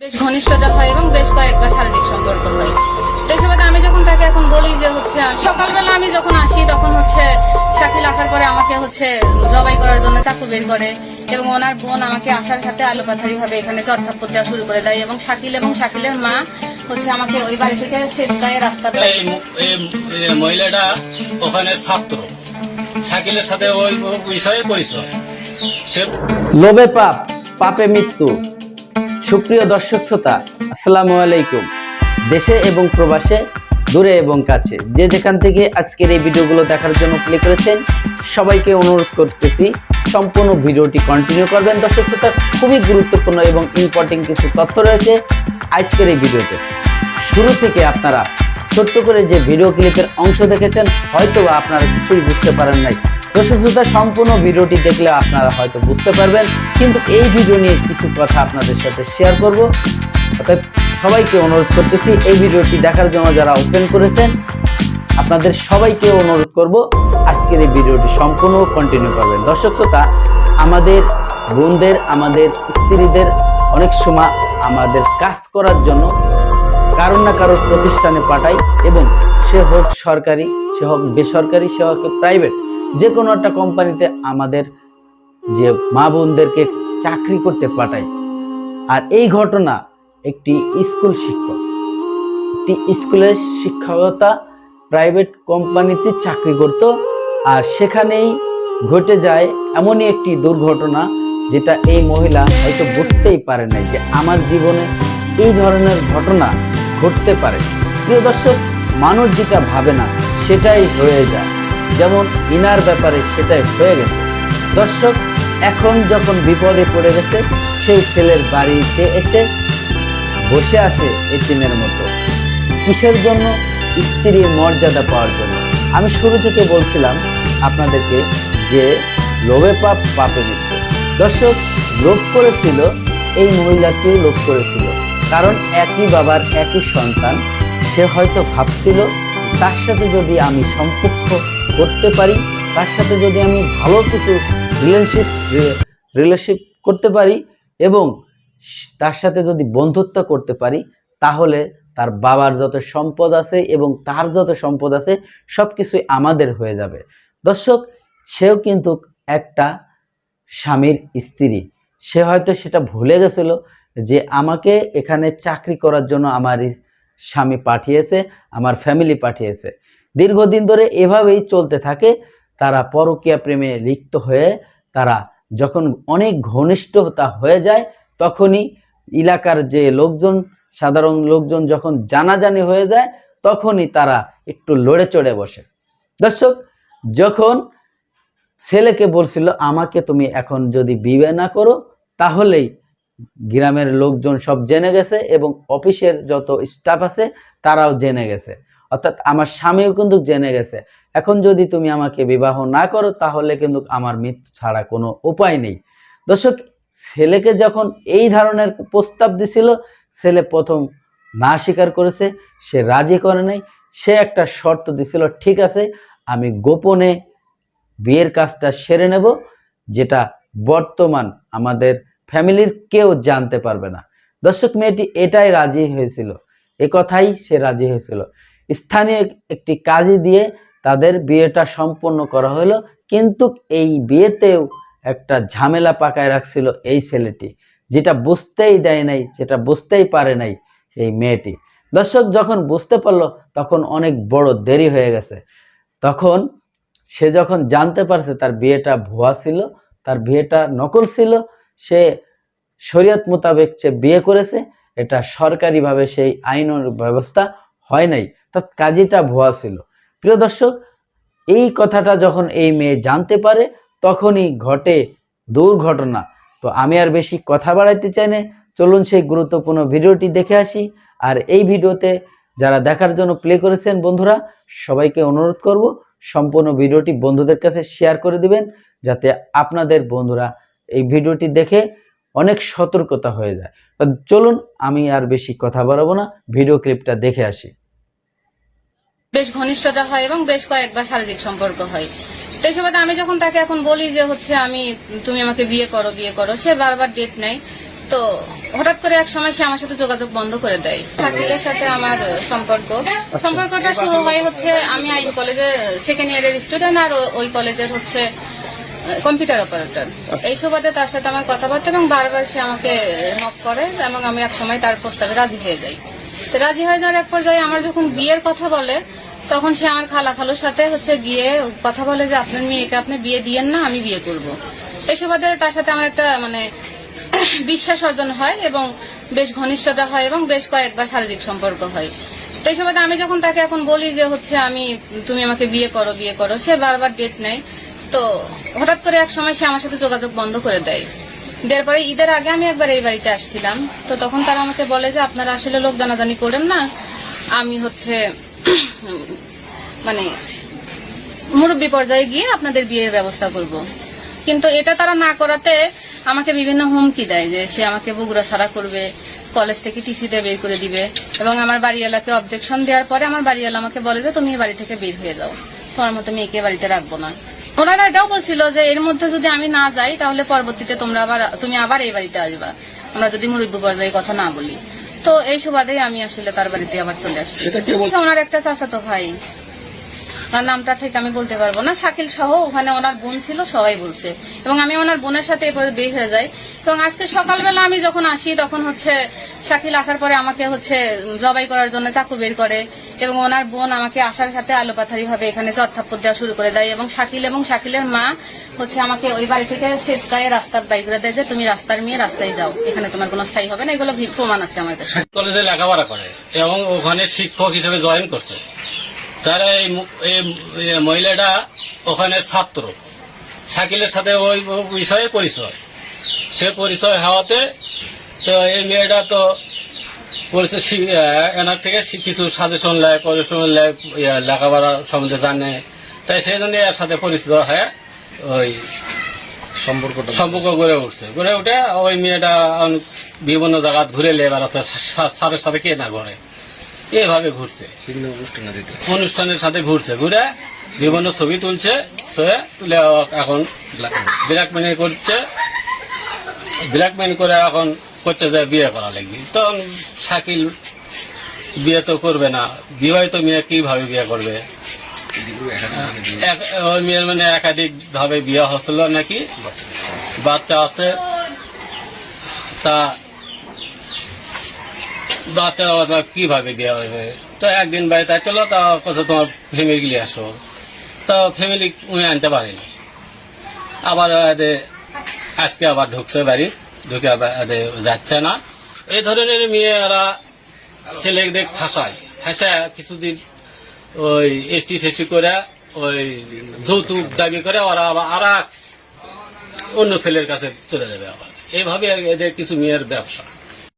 বেশ ঘনিষ্ঠতা হয় এবং বেশ কয়েকবার শারীরিক সম্পর্ক হয়। তো এই সময় আমি যখন তাকে এখন বলি যে হচ্ছে সকালবেলা আমি যখন আসি তখন হচ্ছে শাকিল আসার পরে আমাকে হচ্ছে জবাই করার জন্য চাকু বের করে এবং ওনার বোন আমাকে আসার সাথে আলোপাথারি ভাবে এখানে চর্থাপ্পর দেওয়া শুরু করে দেয় এবং শাকিল এবং শাকিলের মা হচ্ছে আমাকে ওই বাড়ি থেকে চেষ্টায় রাস্তা মহিলাটা ওখানে ছাত্র। শাকিলের সাথে ওই বিষয়ে পরিচয়। লোভে পাপ পাপে মৃত্যু। সুপ্রিয় দর্শক শ্রোতা, আসসালামু আলাইকুম। দেশে এবং প্রবাসে, দূরে এবং কাছে, যে যেখান থেকে আজকের এই ভিডিওগুলো দেখার জন্য প্লে করেছেন, সবাইকে অনুরোধ করতেছি, সম্পূর্ণ ভিডিওটি কন্টিনিউ করবেন। দর্শক শ্রোতা, খুবই গুরুত্বপূর্ণ এবং ইম্পর্টেন্ট কিছু তথ্য রয়েছে আজকের এই ভিডিওতে। শুরু থেকে আপনারা ছোট্ট করে যে ভিডিও ক্লিপের অংশ দেখেছেন হয়তো আপনারা কিছুই বুঝতে পারেন নাই। দর্শক সম্পূর্ণ ভিডিওটি দেখলে আপনারা হয়তো বুঝতে পারবেন, কিন্তু এই ভিডিও নিয়ে কিছু কথা আপনাদের সাথে শেয়ার করব। অর্থাৎ সবাইকে অনুরোধ করতেছি, এই ভিডিওটি দেখার জন্য যারা ওপেন করেছেন, আপনাদের সবাইকে অনুরোধ করব, আজকের এই ভিডিওটি সম্পূর্ণ কন্টিনিউ করবেন। দর্শক শ্রোতা আমাদের বোনদের, আমাদের স্ত্রীদের অনেক সময় আমাদের কাজ করার জন্য কারোর না কারোর প্রতিষ্ঠানে পাঠাই এবং সে হোক সরকারি, সে হোক বেসরকারি, সে হোক প্রাইভেট যে কোনো একটা কোম্পানিতে আমাদের যে মা বোনদেরকে চাকরি করতে পাঠাই আর এই ঘটনা একটি স্কুল শিক্ষক, একটি স্কুলের শিক্ষকতা প্রাইভেট কোম্পানিতে চাকরি করত আর সেখানেই ঘটে যায় এমনই একটি দুর্ঘটনা যেটা এই মহিলা হয়তো বুঝতেই পারে নাই যে আমার জীবনে এই ধরনের ঘটনা ঘটতে পারে। প্রিয় দর্শক, মানুষ যেটা ভাবে না, সেটাই হয়ে যায়। যেমন ইনার ব্যাপারে সেটাই হয়ে গেছে। দর্শক, এখন যখন বিপদে পড়ে গেছে, সেই ছেলের বাড়িতে এসে বসে আছে এতিমের মতো। কিসের জন্য? স্ত্রীর মর্যাদা পাওয়ার জন্য। আমি শুরু থেকে বলছিলাম আপনাদেরকে যে লোভে পাপ পাপে মৃত্যু। দর্শক, লোভ করেছিল, এই মহিলাকেও লোভ করেছিল। কারণ একই বাবার একই সন্তান, সে হয়তো ভাবছিল, তার সাথে যদি আমি সম্পর্ক করতে পারি, তার সাথে যদি আমি ভালো কিছু রিলেশনশিপ রিলেশনশিপ করতে পারি এবং তার সাথে যদি বন্ধুত্ব করতে পারি, তাহলে তার বাবার যত সম্পদ আছে এবং তার যত সম্পদ আছে সব কিছুই আমাদের হয়ে যাবে। দর্শক, সেও কিন্তু একটা স্বামীর স্ত্রী। সে হয়তো সেটা ভুলে গেছিল যে আমাকে এখানে চাকরি করার জন্য আমার স্বামী পাঠিয়েছে, আমার ফ্যামিলি পাঠিয়েছে। দীর্ঘদিন ধরে এভাবেই চলতে থাকে। তারা পরকীয়া প্রেমে লিপ্ত হয়ে, তারা যখন অনেক ঘনিষ্ঠতা হয়ে যায়, তখনই এলাকার যে লোকজন, সাধারণ লোকজন যখন জানাজানি হয়ে যায়, তখনই তারা একটু লড়ে চড়ে বসে। দর্শক, যখন ছেলেকে বলছিল, আমাকে তুমি এখন যদি বিবে না করো, তাহলেই গ্রামের লোকজন সব জেনে গেছে এবং অফিসের যত স্টাফ আছে, তারাও জেনে গেছে। অর্থাৎ আমার স্বামীও কিন্তু জেনে গেছে। এখন যদি তুমি আমাকে বিবাহ না করো, তাহলে কিন্তু আমার মৃত্যু ছাড়া কোনো উপায় নেই। দর্শক, ছেলেকে যখন এই ধরনের প্রস্তাব দিছিল, ছেলে প্রথম না স্বীকার করেছে, সে রাজি করে নাই। সে একটা শর্ত দিছিল, ঠিক আছে, আমি গোপনে বিয়ের কাজটা সেরে নেব, যেটা বর্তমান আমাদের ফ্যামিলির কেউ জানতে পারবে না। দর্শক, মেয়েটি এটাই রাজি হয়েছিল। এ কথাই সে রাজি হয়েছিল। স্থানীয় একটি কাজী দিয়ে তাদের বিয়েটা সম্পন্ন করা হলো, কিন্তু এই বিয়েতেও একটা ঝামেলা পাকায় রাখছিল এই ছেলেটি, যেটা বুঝতেই দেয় নাই, যেটা বুঝতেই পারে নাই সেই মেয়েটি। দর্শক যখন বুঝতে পারল, তখন অনেক বড় দেরি হয়ে গেছে। তখন সে যখন জানতে পারছে তার বিয়েটা ভুয়া ছিল, তার বিয়েটা নকল ছিল, সে শরীয়ত মোতাবেক সে বিয়ে করেছে, এটা সরকারিভাবে সেই আইন ব্যবস্থা হয় নাই, তার কাজীটা ভুয়া ছিল। প্রিয় দর্শক, এই কথাটা যখন এই মেয়ে জানতে পারে, তখনই ঘটে দুর্ঘটনা। তো আমি আর বেশি কথা বাড়াইতে চাই না, চলুন সেই গুরুত্বপূর্ণ ভিডিওটি দেখে আসি। আর এই ভিডিওতে যারা দেখার জন্য প্লে করেছেন বন্ধুরা, সবাইকে অনুরোধ করব, সম্পূর্ণ ভিডিওটি বন্ধুদের কাছে শেয়ার করে দিবেন, যাতে আপনাদের বন্ধুরা এই ভিডিওটি দেখে অনেক সতর্কতা হয়ে যায়। তো চলুন, আমি আর বেশি কথা বাড়াবো না, ভিডিও ক্লিপটা দেখে আসি। বেশ ঘনিষ্ঠতা হয় এবং বেশ কয়েকবার শারীরিক সম্পর্ক হয়। তো আমি যখন তাকে এখন বলি যে হচ্ছে আমি, তুমি আমাকে বিয়ে করো বিয়ে করো, সে বারবার ডেট নেয়। তো হঠাৎ করে এক সময় সে আমার সাথে যোগাযোগ বন্ধ করে দেয়। শাকিলের সাথে আমার সম্পর্ক। সম্পর্কটা শুরু হয় হচ্ছে আমি আইন কলেজে সেকেন্ড ইয়ারের স্টুডেন্ট আর ওই কলেজের হচ্ছে কম্পিউটার অপারেটর। এই সুবাদে তার সাথে আমার কথাবার্তা এবং বারবার সে আমাকে নক করে এবং আমি এক সময় তার প্রস্তাবে রাজি হয়ে যাই। তো রাজি হয়ে যাওয়ার এক পর্যায়ে আমার যখন বিয়ের কথা বলে তখন সে আমার খালা খালুর সাথে হচ্ছে গিয়ে কথা বলে যে আপনার মেয়েকে আপনি বিয়ে দিয়েন না আমি বিয়ে করব। এই সুবাদে তার সাথে আমার একটা মানে বিশ্বাস অর্জন হয় এবং বেশ ঘনিষ্ঠতা হয় এবং বেশ কয়েকবার শারীরিক সম্পর্ক হয়। তো সুবাদে আমি যখন তাকে এখন বলি যে হচ্ছে আমি তুমি আমাকে বিয়ে করো বিয়ে করো সে বারবার ডেট নেয়। তো হঠাৎ করে এক সময় সে আমার সাথে যোগাযোগ বন্ধ করে দেয়। দেওয়ার পরে ঈদের আগে আমি একবার এই বাড়িতে আসছিলাম। তো তখন তারা আমাকে বলে যে, আপনারা আসলে লোক জানাজানি করেন না। আমি হচ্ছে মানে মুরব্বী পর্যায়ে গিয়ে আপনাদের বিয়ের ব্যবস্থা করব। কিন্তু এটা তারা না করাতে আমাকে বিভিন্ন হুমকি দেয় যে, সে আমাকে বগুড়া ছাড়া করবে, কলেজ থেকে টিসিতে বের করে দিবে। এবং আমার বাড়িওয়ালাকে অবজেকশন দেওয়ার পরে আমার বাড়িওয়ালা আমাকে বলে যে, তুমি বাড়ি থেকে বের হয়ে যাও। তোমার মতো মেয়েকে বাড়িতে রাখব না। ওনারা এটাও বলছিল যে এর মধ্যে যদি আমি না যাই তাহলে পরবর্তীতে তোমরা আবার তুমি আবার এই বাড়িতে আসবা। আমরা যদি মুরব্বী পর্যায়ে কথা না বলি। তো এই সুবাদেই আমি আসলে তার বাড়িতে আবার চলে আসছি। ওনার একটা চাচাতো ভাই। ওনার নামটা থেকে আমি বলতে পারব না। শাকিল সহ ওখানে ওনার বোন ছিল সবাই বলছে। এবং আমি ওনার বোনের সাথে এরপরে বের হয়ে যাই। এবং আজকে সকালবেলা আমি যখন আসি তখন হচ্ছে শাকিল আসার পরে আমাকে হচ্ছে জবাই করার জন্য চাকু বের করে এবং ওনার বোন আমাকে আসার সাথে আলোপাথারি ভাবে এখানে চত্থাপ্পর দেওয়া শুরু করে দেয় এবং শাকিল এবং শাকিলের মা হচ্ছে আমাকে ওই বাড়ি থেকে চেষ্টায় রাস্তার বাইর করে দেয় যে তুমি রাস্তার মেয়ে, রাস্তায় যাও। এখানে তোমার কোনো স্থায়ী হবে না। এগুলো প্রমাণ আছে আমার কাছে কলেজে লেখাপড়া করে এবং ওখানে শিক্ষক হিসেবে জয়েন করছে। স্যার, এই মহিলাটা ওখানে ছাত্র। শাকিলের সাথে ওই বিষয়ে পরিচয়। সে পরিচয় হওয়াতে তো এই মেয়েটা তো শি- এনার থেকে কিছু সাজেশন লেয় পরিশ্রম ইয়া, লেখাপড়া সম্বন্ধে জানে। তাই সেই জন্য এর সাথে পরিচিত হয়ে ওই সম্পর্কটা সম্পর্ক গড়ে উঠছে। গড়ে উঠে ওই মেয়েটা বিভিন্ন জায়গা ঘুরে লেবার আছে সা- স্যারের সাথে কে না ঘরে? এইভাবে ঘুরছে। অনুষ্ঠানের সাথে ঘুরছে। ঘুরে বিভিন্ন ছবি তুলছে তুলে তুলে এখন ব্ল্যাকমেল করছে। ব্ল্যাকমেল করে এখন করছে যে বিয়ে করা লাগবে। তখন শাকিল বিয়ে তো করবে না। বিবাহিত মেয়ে কীভাবে বিয়ে করবে? ওই মেয়ের মানে একাধিক ভাবে বিয়ে হচ্ছিল নাকি? বাচ্চা আছে। তা বাচ্চা কীভাবে বিয়ে হবে? তো একদিন বাড়িতে চলো তা কথা তোমার ফ্যামিলি আসো। তো ফ্যামিলি উনি আনতে পারেনি। আবার আজকে আবার ঢুকছে বাড়ি। ঢুকে যাচ্ছে না। এই ধরনের মেয়েরা ছেলেদের ফাঁসায়। ফাঁসায় কিছুদিন ওই এসটি সেসি করে, ওই যৌতুক দাবি করে, ওরা আবার আর অন্য ছেলের কাছে চলে যাবে আবার। এইভাবে এদের কিছু মেয়ের ব্যবসা।